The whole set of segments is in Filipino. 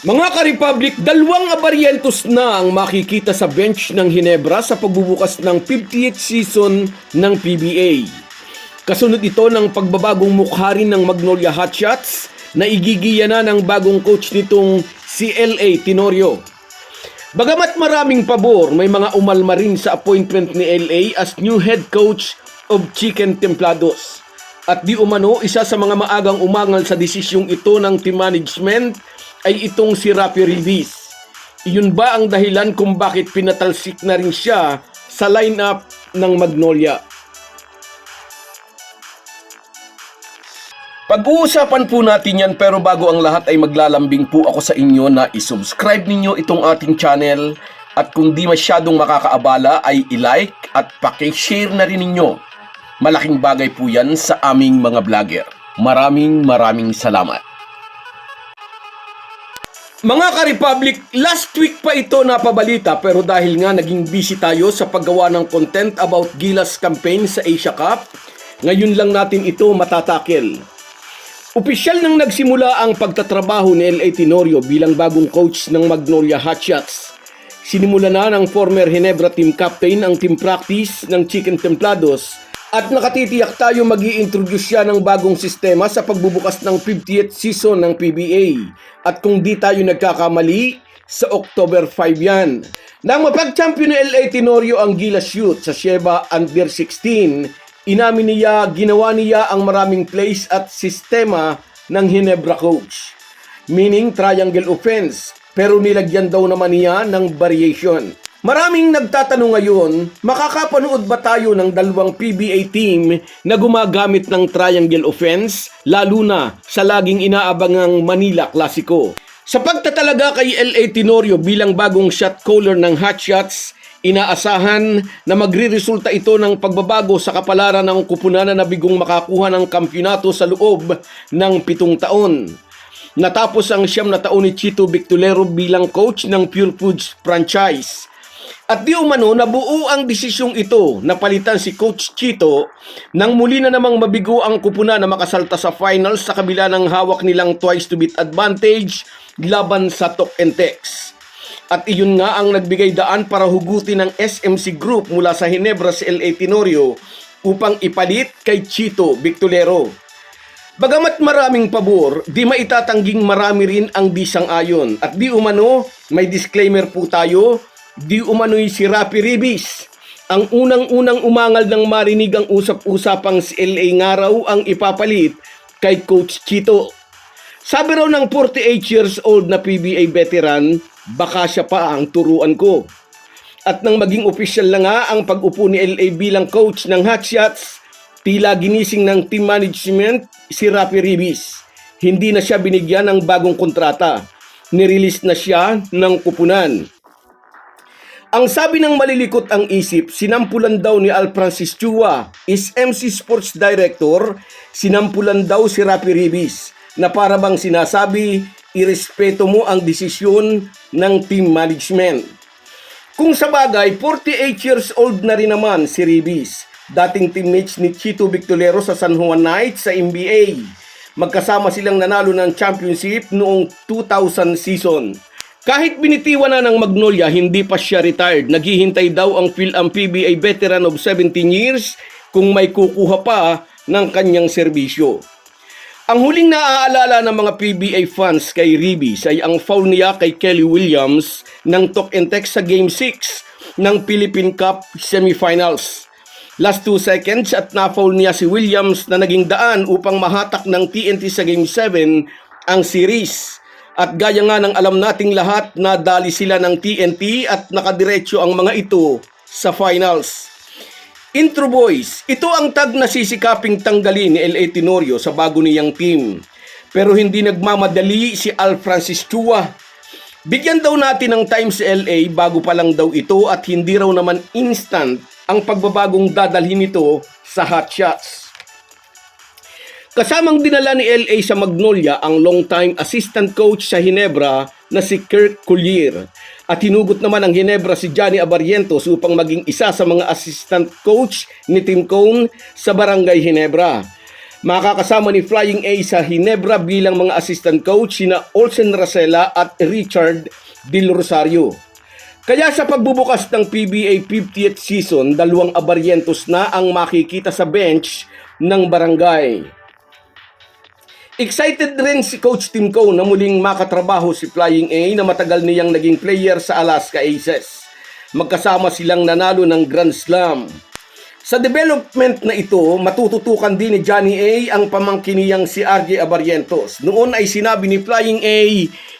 Mga ka-Republic, dalawang abarientos na ang makikita sa bench ng Hinebra sa pagbubukas ng 50th season ng PBA. Kasunod ito ng pagbabagong mukha rin ng Magnolia Hotshots na igigiya na ng bagong coach nitong si L.A. Tenorio. Bagamat maraming pabor, may mga umalma rin sa appointment ni LA as new head coach of Chicken Templados. At di umano, isa sa mga maagang umangal sa desisyong ito ng team management ay itong si Rafi Ribis. Iyon ba ang dahilan kung bakit pinatalsik na rin siya sa lineup ng Magnolia? Pag-uusapan po natin yan pero bago ang lahat ay maglalambing po ako sa inyo na isubscribe ninyo itong ating channel at kung di masyadong makakaabala ay i-like at pakishare na rin ninyo. Malaking bagay po yan sa aming mga vlogger. Maraming maraming salamat. Mga ka-Republic, last week pa ito napabalita pero dahil nga naging busy tayo sa paggawa ng content about Gilas campaign sa Asia Cup, ngayon lang natin ito matatakel. Opisyal nang nagsimula ang pagtatrabaho ni L.A. Tenorio bilang bagong coach ng Magnolia Hotshots. Sinimula na ng former Hinebra team captain ang team practice ng Chicken Templados at nakatitiyak tayo mag introduce siya ng bagong sistema sa pagbubukas ng 50th season ng PBA. At kung di tayo nagkakamali, sa October 5 yan. Nang mapag-champion ni L.A. Tenorio ang Gilas Youth sa Sheba Under 16, inamin niya ginawa niya ang maraming plays at sistema ng Hinebra coach. Meaning triangle offense, pero nilagyan daw naman niya ng variation. Maraming nagtatanong ngayon, makakapanood ba tayo ng dalawang PBA team na gumagamit ng triangle offense, lalo na sa laging inaabangang Manila Clasico? Sa pagtatalaga kay L.A. Tenorio bilang bagong shot caller ng Hotshots, inaasahan na magriresulta ito ng pagbabago sa kapalaran ng kupunan na nabigong makakuha ng kampyonato sa loob ng pitong taon. Natapos ang siyam na taon ni Chito Victolero bilang coach ng Pure Foods franchise. At di umano nabuo ang desisyong ito na palitan si Coach Chito nang muli na namang mabigo ang kupuna na makasalta sa finals sa kabila ng hawak nilang twice to beat advantage laban sa Tok and Tex. At iyon nga ang nagbigay daan para hugutin ng SMC Group mula sa Hinebra sa LA Tenorio upang ipalit kay Chito Victolero. Bagamat maraming pabor, di maitatangging marami rin ang disang ayon. At di umano, may disclaimer po tayo, di umano'y si Rapi Ribis. Ang unang-unang umangal ng marinig ang usap-usapang si LA nga raw ang ipapalit kay Coach Chito. Sabi raw ng 48 years old na PBA veteran, baka siya pa ang turuan ko. At nang maging opisyal na nga ang pag-upo ni LA bilang coach ng Hotshots, tila ginising ng team management si Rafi Ribis. Hindi na siya binigyan ng bagong kontrata. Nirelease na siya ng kupunan. Ang sabi ng malilikot ang isip, sinampulan daw ni Al Francis Chua, is MC Sports Director, sinampulan daw si Rafi Ribis na para bang sinasabi, irespeto mo ang desisyon ng team management. Kung sa bagay, 48 years old na rin naman si Ribis, dating teammates ni Chito Victolero sa San Juan Knights sa NBA. Magkasama silang nanalo ng championship noong 2000 season. Kahit binitiwan na ng Magnolia, hindi pa siya retired. Naghihintay daw ang Phil ang PBA veteran of 17 years kung may kukuha pa ng kanyang serbisyo. Ang huling naaalala ng mga PBA fans kay Ribis ay ang foul niya kay Kelly Williams ng Tok and Tex sa Game 6 ng Philippine Cup Semifinals. Last 2 seconds at na-foul niya si Williams na naging daan upang mahatak ng TNT sa Game 7 ang series. At gaya nga ng alam nating lahat na dali sila ng TNT at nakadiretso ang mga ito sa finals. Intro Boys, ito ang tag na sisikaping tanggalin ni L.A. Tenorio sa bago niyang team. Pero hindi nagmamadali si Al Francis Chua. Bigyan daw natin ng time si LA bago pa lang daw ito at hindi raw naman instant ang pagbabagong dadalhin nito sa hot shots. Kasamang dinala ni LA sa Magnolia ang long-time assistant coach sa Hinebra na si Kirk Collier. At hinugot naman ang Hinebra si Johnny Abarientos upang maging isa sa mga assistant coach ni Tim Cone sa Barangay Hinebra. Makakasama ni Flying A sa Hinebra bilang mga assistant coach sina Olsen Racela at Richard Del Rosario. Kaya sa pagbubukas ng PBA 50th season, dalawang abaryentos na ang makikita sa bench ng barangay. Excited rin si Coach Tim Coe na muling makatrabaho si Flying A na matagal niyang naging player sa Alaska Aces. Magkasama silang nanalo ng Grand Slam. Sa development na ito, matututukan din ni Johnny A ang pamangkin niyang si RJ Abarientos. Noon ay sinabi ni Flying A,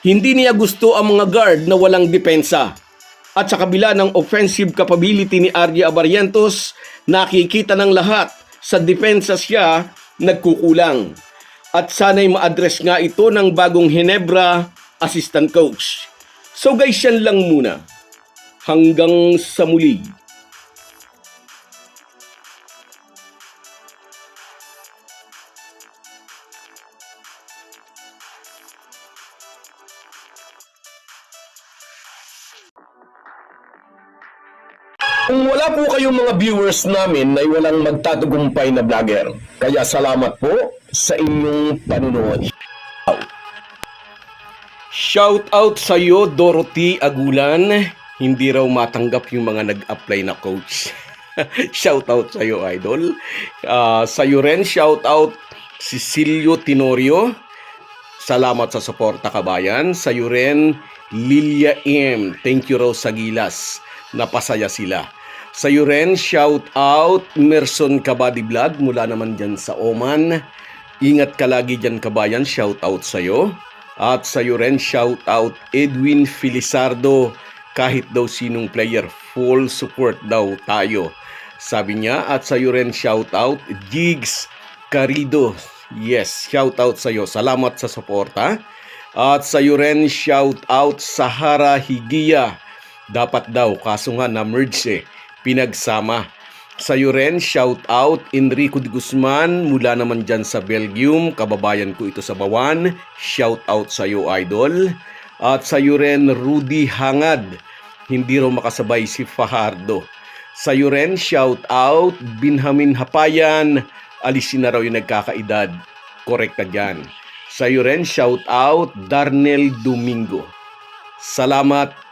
hindi niya gusto ang mga guard na walang depensa. At sa kabila ng offensive capability ni RJ Abarientos, nakikita ng lahat sa depensa siya nagkukulang. At sana'y ma-address nga ito ng bagong Hinebra assistant coach. So guys, yan lang muna. Hanggang sa muli. Kung wala po kayong mga viewers namin ay walang magtatagumpay na vlogger. Kaya salamat po sa inyong panunood. Shout out sa iyo Dorothy Agulan. Hindi raw matanggap yung mga nag-apply na coach. shout out sa iyo idol. Ah, sa iyo rin shout out Cecilio Tenorio. Salamat sa suporta kabayan. Sa iyo rin Lilia M. Thank you raw sa gilas. Napasaya sila. Sa iyo rin, shout out Merson Kabady Vlog mula naman dyan sa Oman. Ingat ka lagi dyan kabayan, shout out sa iyo. At sa iyo rin, shout out Edwin Filisardo. Kahit daw sinong player, full support daw tayo. Sabi niya, at sa iyo rin, shout out Jigs Carido. Yes, shout out sa iyo. Salamat sa suporta. At sa iyo rin, shout out Sahara Higia. Dapat daw, kaso nga na-merge eh, pinagsama. Sa iyo rin, shout out Enrico de Guzman mula naman dyan sa Belgium. Kababayan ko ito sa Bawan. Shout out sa iyo, idol. At sa iyo rin, Rudy Hangad. Hindi raw makasabay si Fajardo. Sa iyo rin, shout out Binhamin Hapayan. Alisin na raw yung nagkakaedad. Correct ka dyan. Sa iyo rin, shout out Darnel Domingo. Salamat